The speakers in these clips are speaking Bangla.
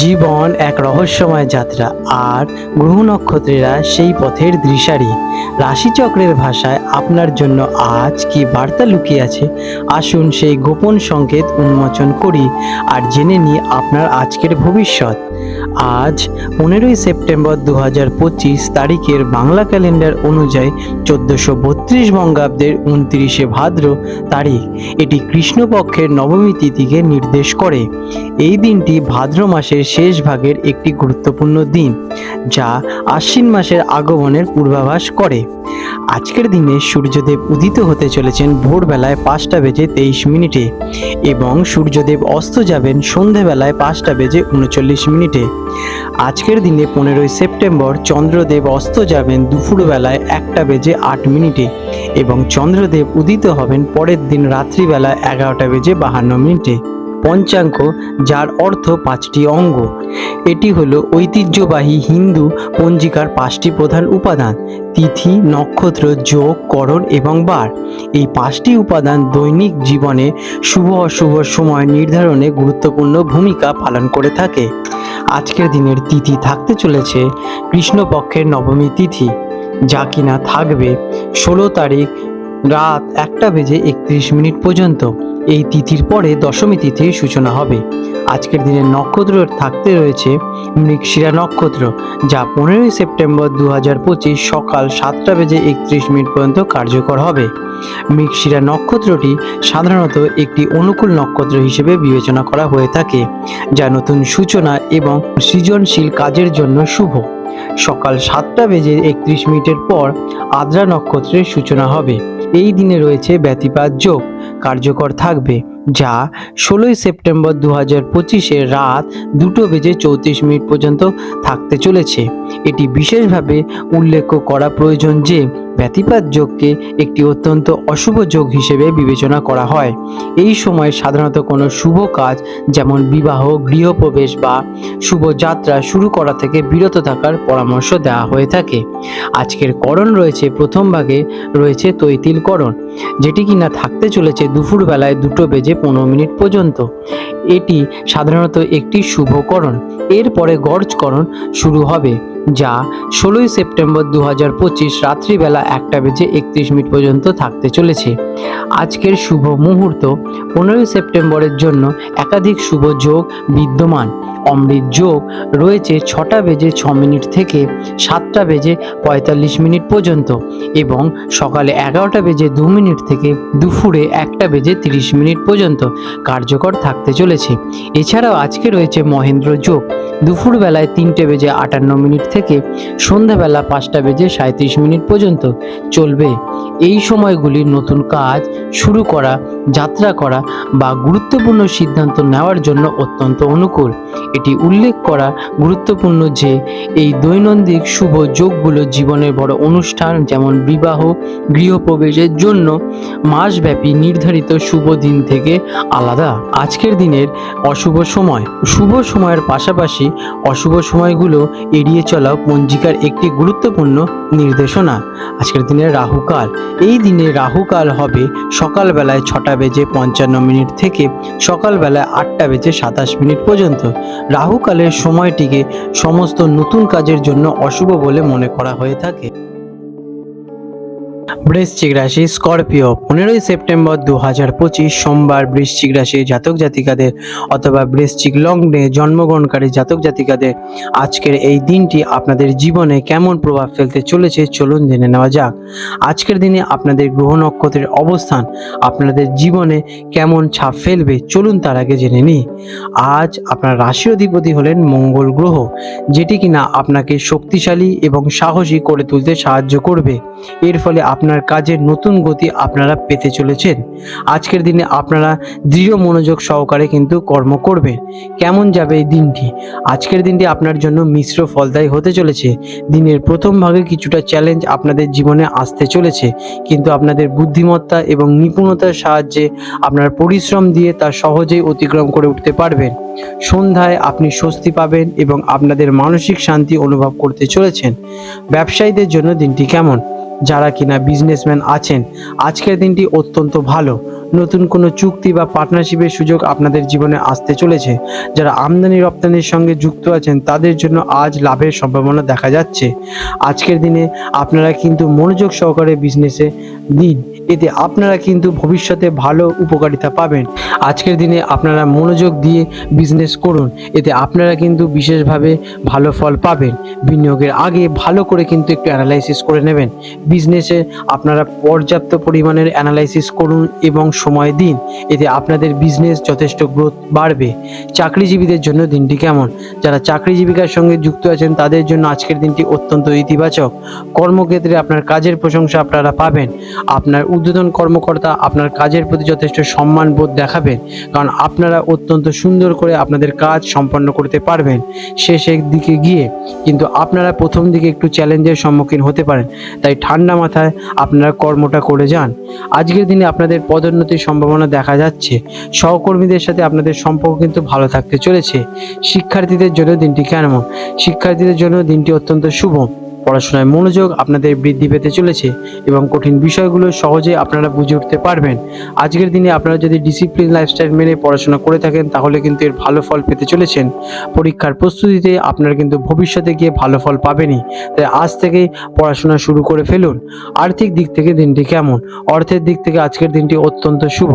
জীবন এক রহস্যময় যাত্রা, আর গ্রহ নক্ষত্রেরা সেই পথের দৃশারি। রাশিচক্রের ভাষায় আপনার জন্য আজ কি বার্তা লুকিয়ে আছে? আসুন সেই গোপন সংকেত উন্মোচন করি, আর জেনে নিই আপনার আজকের ভবিষ্যৎ। আজ পনেরোই সেপ্টেম্বর দু হাজার পঁচিশ তারিখের বাংলা ক্যালেন্ডার অনুযায়ী চোদ্দোশো বত্রিশ বঙ্গাব্দের উনত্রিশে ভাদ্র তারিখ এটি কৃষ্ণপক্ষের নবমী তিথিকে নির্দেশ করে। এই দিনটি ভাদ্র মাসের শেষ ভাগের একটি গুরুত্বপূর্ণ দিন, যা আশ্বিন মাসের আগমনের পূর্বাভাস করে। আজকের দিনে সূর্যদেব উদিত হতে চলেছেন ভোরবেলায় পাঁচটা বেজে তেইশ মিনিটে এবং সূর্যদেব অস্ত যাবেন সন্ধেবেলায় পাঁচটা বেজে উনচল্লিশ মিনিটে। আজকের দিনে পনেরোই সেপ্টেম্বর চন্দ্রদেব অস্ত যাবেন দুপুরবেলায় একটা বেজে আট মিনিটে এবং চন্দ্রদেব উদিত হবেন পরের দিন রাত্রিবেলা এগারোটা বেজে বাহান্ন মিনিটে। পঞ্চাঙ্গ, যার অর্থ পাঁচটি অঙ্গ। এটি হলো ঐতিহ্যবাহী হিন্দু পঞ্জিকার পাঁচটি প্রধান উপাদান, তিথি, নক্ষত্র, যোগ, করণ এবং বার। এই পাঁচটি উপাদান দৈনিক জীবনে শুভ অশুভ সময় নির্ধারণে গুরুত্বপূর্ণ ভূমিকা পালন করে থাকে। আজকের দিনের তিথি থাকতে চলেছে কৃষ্ণপক্ষের নবমী তিথি, যা কিনা থাকবে ষোলো তারিখ রাত একটা বেজে একত্রিশ মিনিট পর্যন্ত। এই তিথির পরে দশমী তিথির সূচনা হবে। আজকের দিনের নক্ষত্র থাকতে রয়েছে মৃগশিরা নক্ষত্র, যা পনেরোই সেপ্টেম্বর দু হাজার পঁচিশ সকাল সাতটা বেজে একত্রিশ মিনিট পর্যন্ত কার্যকর হবে। মৃগশিরা নক্ষত্রটি সাধারণত একটি অনুকূল নক্ষত্র হিসেবে বিবেচনা করা হয়ে থাকে, যা নতুন সূচনা এবং সৃজনশীল কাজের জন্য শুভ। সকাল সাতটা বেজে একত্রিশ মিনিটের পর আদ্রা নক্ষত্রের সূচনা হবে। এই দিনে রয়েছে ব্যতিপাত যোগ। কার্যকর থাকবে যা ষোলোই সেপ্টেম্বর দু হাজার পঁচিশে রাত দুটো বেজে চৌত্রিশ মিনিট পর্যন্ত থাকতে চলেছে। এটি বিশেষভাবে উল্লেখ করা প্রয়োজন যে ব্যতিপাত যোগকে একটি অত্যন্ত অশুভ যোগ হিসেবে বিবেচনা করা হয়। এই সময় সাধারণত কোনো শুভ কাজ, যেমন বিবাহ, গৃহপ্রবেশ বা শুভ যাত্রা শুরু করা থেকে বিরত থাকার পরামর্শ দেওয়া হয়ে থাকে। আজকের করণ রয়েছে প্রথম ভাগে রয়েছে তৈতিল করণ যেটি কিনা থাকতে চলেছে দুপুর বেলায় দুটো বেজে পনেরো মিনিট পর্যন্ত। এটি সাধারণত একটি শুভকরণ এরপরে গর্জকরণ শুরু হবে। যা ষোলোই সেপ্টেম্বর দু হাজার পঁচিশ রাত্রিবেলা একটা বেজে একত্রিশ মিনিট পর্যন্ত থাকতে চলেছে। আজকের শুভ মুহূর্ত পনেরোই সেপ্টেম্বরের জন্য একাধিক শুভ যোগ বিদ্যমান। অমৃত যোগ রয়েছে ছটা বেজে ছ মিনিট থেকে সাতটা বেজে পঁয়তাল্লিশ মিনিট পর্যন্ত এবং সকালে এগারোটা বেজে দু মিনিট থেকে দুপুরে একটা বেজে তিরিশ মিনিট পর্যন্ত কার্যকর থাকতে চলেছে। এছাড়াও আজকে রয়েছে মহেন্দ্র যোগ। দুপুরবেলায় তিনটে বেজে আটান্ন মিনিট থেকে সন্ধ্যাবেলা পাঁচটা বেজে সাঁত্রিশ মিনিট পর্যন্ত চলবে। এই সময়গুলি নতুন কাজ শুরু করা যাত্রা করা বা গুরুত্বপূর্ণ সিদ্ধান্ত নেওয়ার জন্য অত্যন্ত অনুকূল। এটি উল্লেখ করা গুরুত্বপূর্ণ যে, এই দৈনন্দিন শুভ যোগগুলো জীবনের বড় অনুষ্ঠান যেমন বিবাহ, গৃহপ্রবেশের জন্য মাসব্যাপী নির্ধারিত শুভ দিন থেকে আলাদা। আজকের দিনের অশুভ সময়। শুভ সময়ের পাশাপাশি অশুভ সময়গুলো এড়িয়ে চলা পঞ্জিকার একটি গুরুত্বপূর্ণ নির্দেশনা। আজকের দিনের রাহুকাল। এই দিনে রাহুকাল হবে সকালবেলায় ছটা বেজে পঞ্চান্ন মিনিট থেকে সকালবেলায় আটটা বেজে সাতাশ মিনিট পর্যন্ত রাহুকালের সময়টিকে সমস্ত নতুন কাজের জন্য অশুভ বলে মনে করা হয়ে থাকে। বৃশ্চিক রাশি স্করপিও। পনেরোই সেপ্টেম্বর দু হাজার পঁচিশ সোমবার বৃশ্চিক রাশি জাতক জাতিকাদের অথবা বৃশ্চিক লগ্নে জন্মগ্রহণকারী জাতক জাতিকাদের আজকের এই দিনটি আপনাদের জীবনে কেমন প্রভাব ফেলতে চলেছে চলুন জেনে নেওয়া যাক। আজকের দিনে আপনাদের গ্রহ নক্ষত্রের অবস্থান, আপনাদের জীবনে কেমন ছাপ ফেলবে চলুন তার আগে জেনে নিই। আজ আপনার রাশি অধিপতি হলেন মঙ্গল গ্রহ, যেটি কিনা আপনাকে শক্তিশালী এবং সাহসী করে তুলতে সাহায্য করবে। এর ফলে আপনার কাজের নতুন গতি আপনারা পেতে চলেছেন। আজকের দিনে আপনারা দৃঢ় মনোযোগ সহকারে কিন্তু কর্ম করবেন। কেমন যাবে এই দিনটি? আজকের দিনটি আপনার জন্য মিশ্র ফলদায়ী হতে চলেছে। দিনের প্রথম ভাগে কিছুটা চ্যালেঞ্জ আপনাদের জীবনে আসতে চলেছে। কিন্তু আপনাদের বুদ্ধিমত্তা এবং নিপুণতার সাহায্যে আপনার পরিশ্রম দিয়ে তা সহজেই অতিক্রম করে উঠতে পারবেন। সন্ধ্যায় আপনি স্বস্তি পাবেন এবং আপনাদের মানসিক শান্তি অনুভব করতে চলেছেন। ব্যবসায়ীদের জন্য দিনটি কেমন? যারা কিনা বিজনেসম্যান আছেন, আজকের দিনটি অত্যন্ত ভালো। নতুন কোনো চুক্তি বা পার্টনারশিপের সুযোগ আপনাদের জীবনে আসতে চলেছে। যারা আমদানি রপ্তানির সঙ্গে যুক্ত আছেন, তাদের জন্য আজ লাভের সম্ভাবনা দেখা যাচ্ছে। আজকের দিনে আপনারা কিন্তু মনোযোগ সহকারে বিজনেসে দিন এতে আপনারা কিন্তু ভবিষ্যতে ভালো উপকারিতা পাবেন। আজকের দিনে আপনারা মনোযোগ দিয়ে বিজনেস করুন। এতে আপনারা কিন্তু বিশেষভাবে ভালো ফল পাবেন। বিনিয়োগের আগে ভালো করে কিন্তু একটু অ্যানালাইসিস করে নেবেন। বিজনেসে আপনারা পর্যাপ্ত পরিমাণের অ্যানালাইসিস করুন এবং সময় দিন। এতে আপনাদের বিজনেস যথেষ্ট গ্রোথ বাড়বে। চাকরিজীবীদের জন্য দিনটি কেমন? যারা চাকরি জীবিকার সঙ্গে যুক্ত আছেন, তাদের জন্য আজকের দিনটি অত্যন্ত ইতিবাচক। কর্মক্ষেত্রে আপনার কাজের প্রশংসা আপনারা পাবেন। আপনার ঊর্ধ্বতন কর্মকর্তা আপনার কাজের প্রতি যথেষ্ট সম্মান বোধ দেখাবেন, কারণ আপনারা অত্যন্ত সুন্দর করে আপনাদের কাজ সম্পন্ন করতে পারবেন শেষের দিকে গিয়ে। কিন্তু আপনারা প্রথম দিকে একটু চ্যালেঞ্জের সম্মুখীন হতে পারেন, তাই ঠান্ডা মাথায় আপনারা কর্মটা করে যান। আজকের দিনে আপনাদের পদোন্নতির সম্ভাবনা দেখা যাচ্ছে। সহকর্মীদের সাথে আপনাদের সম্পর্ক কিন্তু ভালো থাকতে চলেছে। শিক্ষার্থীদের জন্য দিনটি কেমন? শিক্ষার্থীদের জন্য দিনটি অত্যন্ত শুভ। পড়াশোনায় মনোযোগ আপনাদের বৃদ্ধি পেতে চলেছে এবং কঠিন বিষয়গুলো সহজে আপনারা বুঝে উঠতে পারবেন। আজকের দিনে আপনারা যদি ডিসিপ্লিন লাইফস্টাইল মেনে পড়াশোনা করে থাকেন, তাহলে কিন্তু এর ভালো ফল পেতে চলেছেন। পরীক্ষার প্রস্তুতিতে আপনারা কিন্তু ভবিষ্যতে গিয়ে ভালো ফল পাবেনই। তাই আজ থেকেই পড়াশোনা শুরু করে ফেলুন। আর্থিক দিক থেকে দিনটি কেমন? অর্থের দিক থেকে আজকের দিনটি অত্যন্ত শুভ।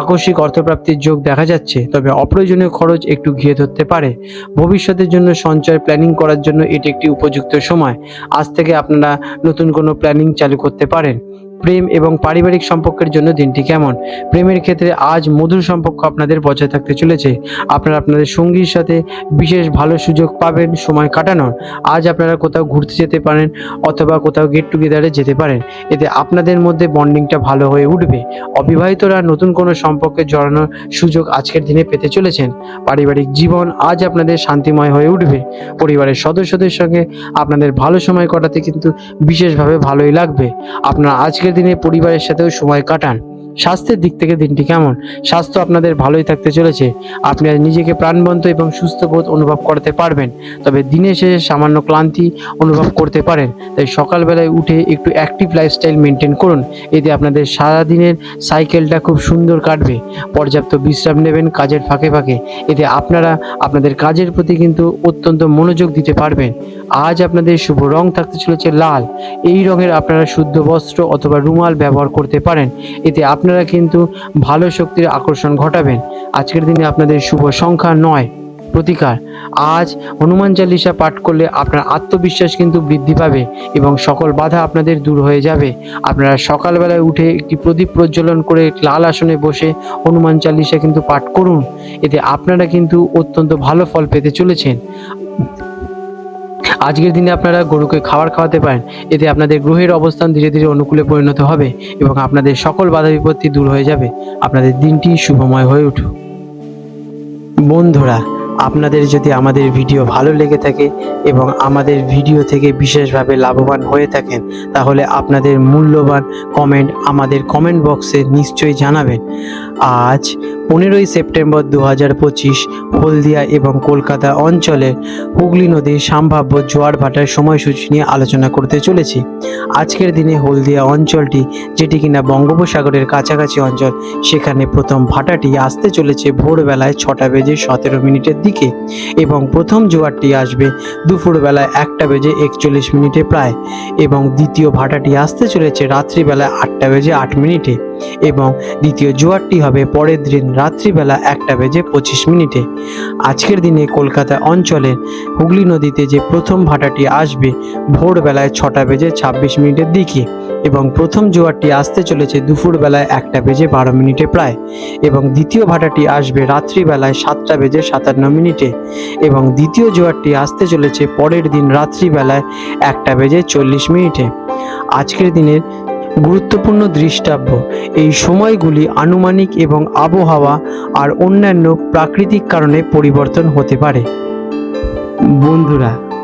আকস্মিক অর্থপ্রাপ্তির যোগ দেখা যাচ্ছে, তবে অপ্রয়োজনীয় খরচ একটু ঘিরে ধরতে পারে। ভবিষ্যতের জন্য সঞ্চয় প্ল্যানিং করার জন্য এটি একটি উপযুক্ত সময়। আজ থেকে আপনারা নতুন কোনো প্ল্যানিং চালু করতে পারেন। প্রেম এবং পারিবারিক সম্পর্কের জন্য দিনটি কেমন? প্রেমের ক্ষেত্রে আজ মধুর সম্পর্ক আপনাদের বজায় থাকতে চলেছে। আপনারা আপনাদের সঙ্গীর সাথে বিশেষ ভালো সুযোগ পাবেন, সময় কাটানোর। আজ আপনারা কোথাও ঘুরতে যেতে পারেন অথবা কোথাও গেট টুগেদারে যেতে পারেন। এতে আপনাদের মধ্যে বন্ডিংটা ভালো হয়ে উঠবে। অবিবাহিতরা নতুন কোনো সম্পর্কে জড়ানোর সুযোগ আজকের দিনে পেতে চলেছেন। পারিবারিক জীবন আজ আপনাদের শান্তিময় হয়ে উঠবে। পরিবারের সদস্যদের সঙ্গে আপনাদের ভালো সময় কাটাতে কিন্তু বিশেষভাবে ভালোই লাগবে। আপনারা আজকের দিনে পরিবারের সাথেও সময় কাটান। স্বাস্থ্যের দিক থেকে দিনটি কেমন? স্বাস্থ্য আপনাদের ভালোই থাকতে চলেছে। আপনি নিজেকে প্রাণবন্ত এবং সুস্থ বোধ অনুভব করতে পারবেন। তবে দিনের শেষে সামান্য ক্লান্তি অনুভব করতে পারেন। তাই সকালবেলায় উঠে একটু অ্যাক্টিভ লাইফস্টাইল মেনটেন করুন। এতে আপনাদের সারাদিনের সাইকেলটা খুব সুন্দর কাটবে। পর্যাপ্ত বিশ্রাম নেবেন কাজের ফাঁকে ফাঁকে। এতে আপনারা আপনাদের কাজের প্রতি কিন্তু অত্যন্ত মনোযোগ দিতে পারবেন। আজ আপনাদের শুভ রং থাকতে চলেছে লাল। এই রঙের আপনারা শুদ্ধ বস্ত্র অথবা রুমাল ব্যবহার করতে পারেন। এতে আপনারা কিন্তু ভালো শক্তির আকর্ষণ ঘটাবেন। আজকের দিনে আপনাদের শুভ সংখ্যা নয়, প্রতিকার। আজ হনুমান চালিসা পাঠ করলে আপনার আত্মবিশ্বাস কিন্তু বৃদ্ধি পাবে এবং সকল বাধা আপনাদের দূর হয়ে যাবে। আপনারা সকালবেলায় উঠে একটি প্রদীপ প্রজ্বলন করে লাল আসনে বসে হনুমান চালিসা কিন্তু পাঠ করুন। এতে আপনারা কিন্তু অত্যন্ত ভালো ফল পেতে চলেছেন। আজকের দিনে আপনারা গরুকে খাবার খাওয়াতে পারেন। এতে আপনাদের গ্রহের অবস্থান ধীরে ধীরে অনুকূলে পরিণত হবে এবং আপনাদের সকল বাধা বিপত্তি দূর হয়ে যাবে। আপনাদের দিনটি শুভময় হয়ে উঠুক। বন্ধুরা, আপনাদের যদি আমাদের ভিডিও ভালো লেগে থাকে এবং আমাদের ভিডিও থেকে বিশেষভাবে লাভবান হয়ে থাকেন, তাহলে আপনাদের মূল্যবান কমেন্ট আমাদের কমেন্ট বক্সে নিশ্চয়ই জানাবেন। আজ পনেরোই সেপ্টেম্বর দু হাজার পঁচিশ হলদিয়া এবং কলকাতা অঞ্চলের হুগলি নদীর সম্ভাব্য জোয়ার ভাটার সময়সূচি নিয়ে আলোচনা করতে চলেছি। আজকের দিনে হলদিয়া অঞ্চলটি, যেটি কিনা বঙ্গোপসাগরের কাছাকাছি অঞ্চল, সেখানে প্রথম ভাটাটি আসতে চলেছে ভোরবেলায় ছটা বেজে সতেরো মিনিটের দিকে এবং প্রথম জোয়ারটি আসবে দুপুরবেলায় একটা বেজে একচল্লিশ মিনিটে প্রায় এবং দ্বিতীয় ভাটাটি আসতে চলেছে রাত্রিবেলায় আটটা বেজে আট মিনিটে এবং দ্বিতীয় জোয়ারটি হবে পরের দিন রাত্রিবেলা একটা বেজে পঁচিশ মিনিটে। আজকের দিনে কলকাতা অঞ্চলের হুগলি নদীতে যে প্রথম ভাটাটি আসবে ভোরবেলায় ছটা বেজে ছাব্বিশ মিনিটের দিকে এবং প্রথম জোয়ারটি আসতে চলেছে দুপুরবেলায় একটা বেজে বারো মিনিটে প্রায় এবং দ্বিতীয় ভাটাটি আসবে রাত্রিবেলায় সাতটা বেজে সাতান্ন মিনিটে এবং দ্বিতীয় জোয়ারটি আসতে চলেছে পরের দিন রাত্রিবেলায় একটা বেজে চল্লিশ মিনিটে। আজকের দিনের গুরুত্বপূর্ণ দৃষ্টাব্য। এই সময়গুলি আনুমানিক এবং আবহাওয়া আর অন্যান্য প্রাকৃতিক কারণে পরিবর্তন হতে পারে। বন্ধুরা